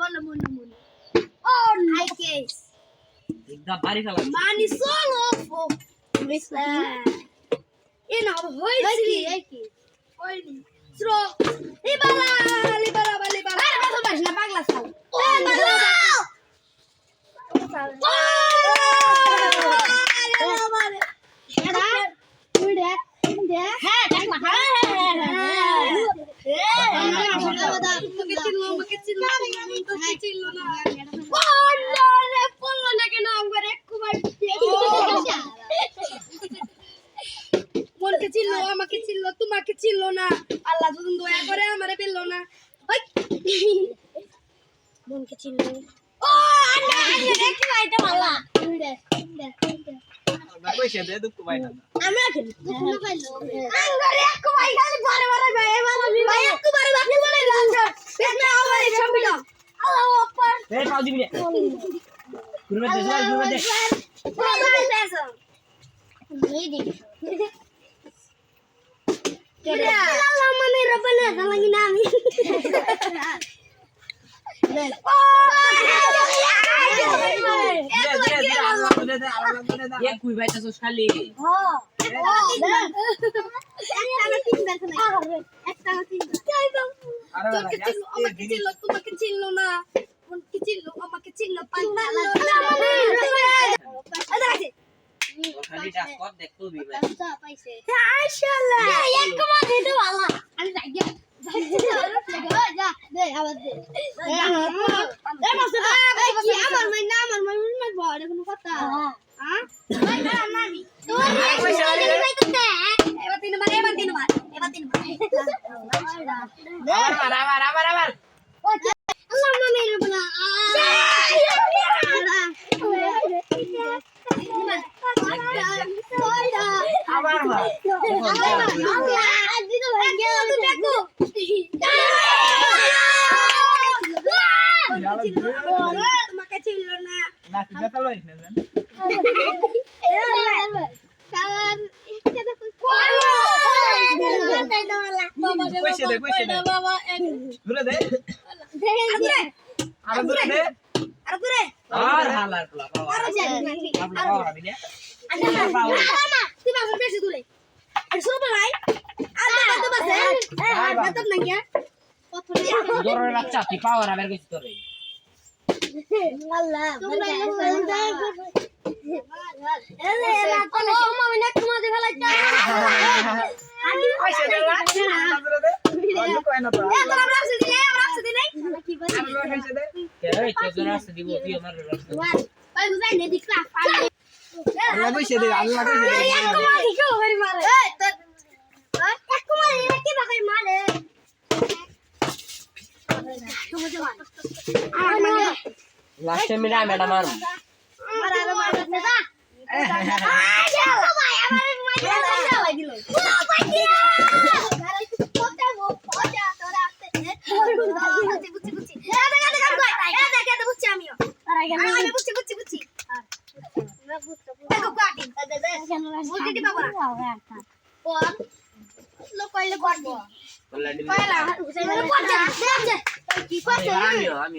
মন মন ও মানি solo. E não, foi sim. Oi, Tro. E bala, ali bala, bala, bala. Ai, mas eu baixo চিনলো তোমাকে চিনলো না। আল্লাহ যদি দয়া করে আমারে পেল না। মনকে চিনলো ও দেখি ভাইটা ভালো। আমরা খেলি। আঙ্গারে খালি বারে বারে ভাই ভাই বলে রাখছো দেখনা আমার আল্লাহু আকবার পাও দিবি রে দে দে দে আল্লাহ দে দে আল্লাহ দে দে এ কুই বাইতা সস খালি আরে তোকে চিনলো আমাকে চিনলো তোমাকে চিনলো না মনকে চিনলো আমাকে চিনলো পাল্লা আবার হ্যাঁ আবার আবার আবার আবার আল্লাহ মানে রবনা আবার মার তোমাকে ছিল না না কথা লইছ না জান কইছে দে। কইছে দে দূরে দে। আর দূরে দে। আর হালার পোলা বাবা আপনি বাবা দিলে জোরে বাচ্চা তুই পাওয়ার আবার কইছ তোরে তো কে দিব তুই আমার রাস্তা আল্লাহ কইছে দে আল্লাহ কইছে দে লাস্টে মিলা ম্যাডাম আর বললাম আমিও আমিও আমি জোরে মারমুই না চলে কে বলো না না করি না এ বলে আমি তাসা না দেখা যায় আমি ও দিতা কবুতর পারি কো আর তো আমি আমি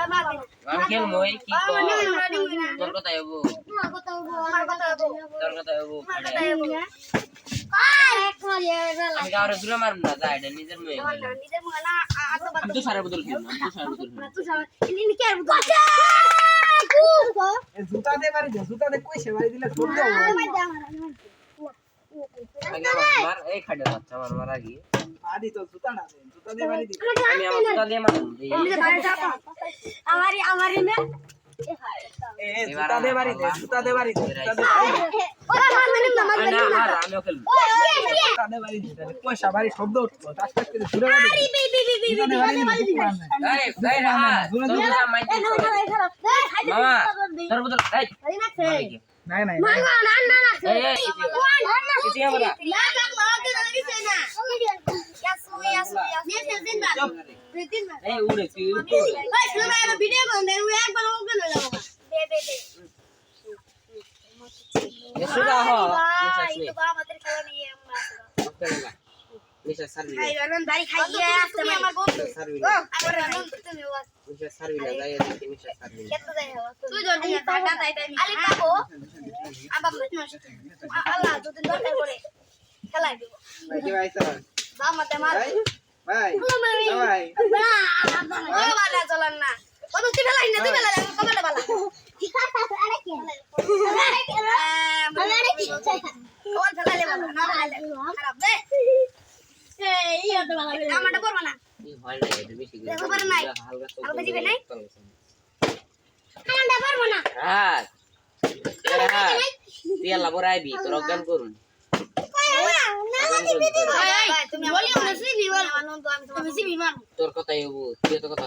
আমি এই কি কর তোর কথা হব তোর কথা হব আমার কথা বলব আয় এক মারি আমি কাউরে দূরে মারব না যা এটা নিজের মেয়ে নিজের না আমি তো সারা বদল খেলব আমি তো সারা বদল খেলব তুই সারা ইনি কি আর কথা কুর কো এ জুতা দে বাড়ি দে জুতা দে কইছে বাড়ি দিলে ছোট আমার হবে দে আমার আগে আমার মার এই খাটে বাচ্চা আমার মারা গিয়ে আদি তো জুতা না জুতা বাড়ি আমি আমার দিয়ে জুতা দে বাড়ি দে জুতা দে বাড়ি দে জুতা দে মারবে না আমি না না হার আমিও খেলব জুতা দে বাড়ি দে পয়সা বাড়ি শব্দ উঠতো টাস টাস ঘুরে বাড়ি দে বি বি বি বি জুতা বাড়ি দে এই এই রাহা তোর কথা মামা তোর বদল এই নাই নাই না না না না এই এই কিছু হবে না না না মারতে না কিছু না ইয়াসু ইয়াসু ইয়াসু দিন না দিন না এই উড়ে তুই ওই শুনে ভিডিও করে একবার ওকে না লাগাবো ভাই খেলাই দিব ভাই ভাই স্যার বা মতে মার ভাই ভাই ভাই ও বালা চলান না ও তুই ফেলাই না তুই ফেলাই না কমালে বালা আরে কি আরে কি কোন ফেলালে বালা না ফেলালে খারাপ দে এই ইয়া তো বালা আমারটা করব না এই হয় না এটা বেশি করে দেখো পারে নাই। হালকা হালকা দিবে নাই? আমারটা পারব না হাত হাত তুই আল্লাহ বড় আইবি তোর অজ্ঞান করুন তুমি বলিও না সিবি বল তুমি সিবি মার তোর কথাই হব তুই তো কথা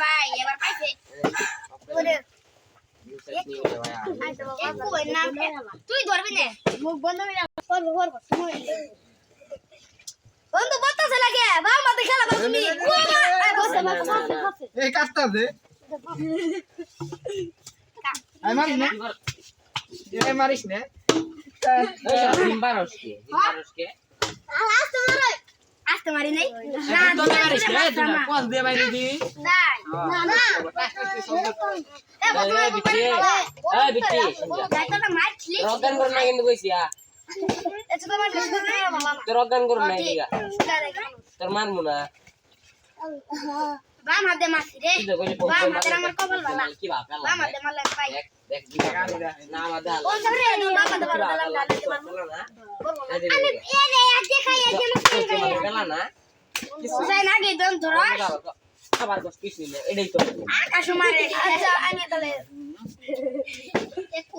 ভাই এবার পাইছে বন্ধ বলতেছে লাগে বাবা খেলা করো তুমি এই কাটতা দে। মারিস না মারিস না রে তুই কোন দে বাইরে দি। নাই তোর অজ্ঞান না বাম হাতে মারছি রে। তুই তো কইলি বাম হাতে আমার কবল কি বাপ বাম হাতে মারলে পাই। খাবার কষ্ট কিছু নেই এটাই তো আকাশ মারে আচ্ছা আমি তাহলে একু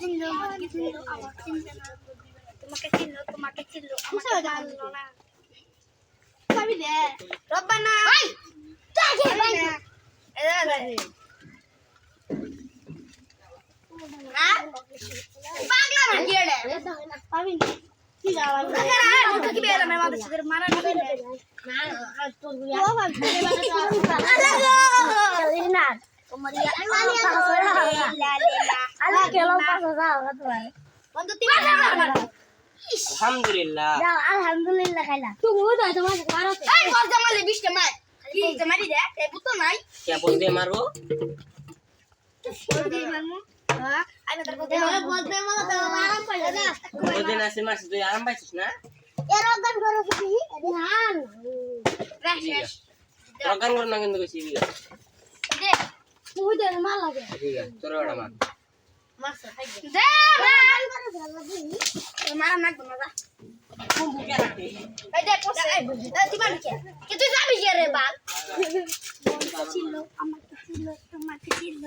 মার আমাক মারি মার নাকি আরে ভিডিও না মারো তোমাকে চিনলো তোমাকে চিনলো আমাকে জানলো না পাবি দে রব্বানা ভাই তাকে ভাই এদাদা না পাগলা না কি রে কি যাওয়া না কি বেলা মে মাদে সুদের মারা না না তোর গুয়া ও না। আলহামদুলিল্লাহ। আলহামদুলিল্লাহ খাইলা তুমি বুঝা তোমার এই বল জামালে 20 টা মার কি জামালি দে এই বুতো নাই কে বল দিয়ে মারবো? বল দি মারমু হ্যাঁ আমি তোর কথা বল দে মারো তো আরাম পাইলা না ওই আসে মাসে? তুই আরাম পাইছিস না? এর অগান করো কি? ধান রেশ রেশ তোর অজ্ঞান করুন না কিন্তু কইছি দে তুই যাবি রে বাল ছিল আমার ছিল তোমার ছিল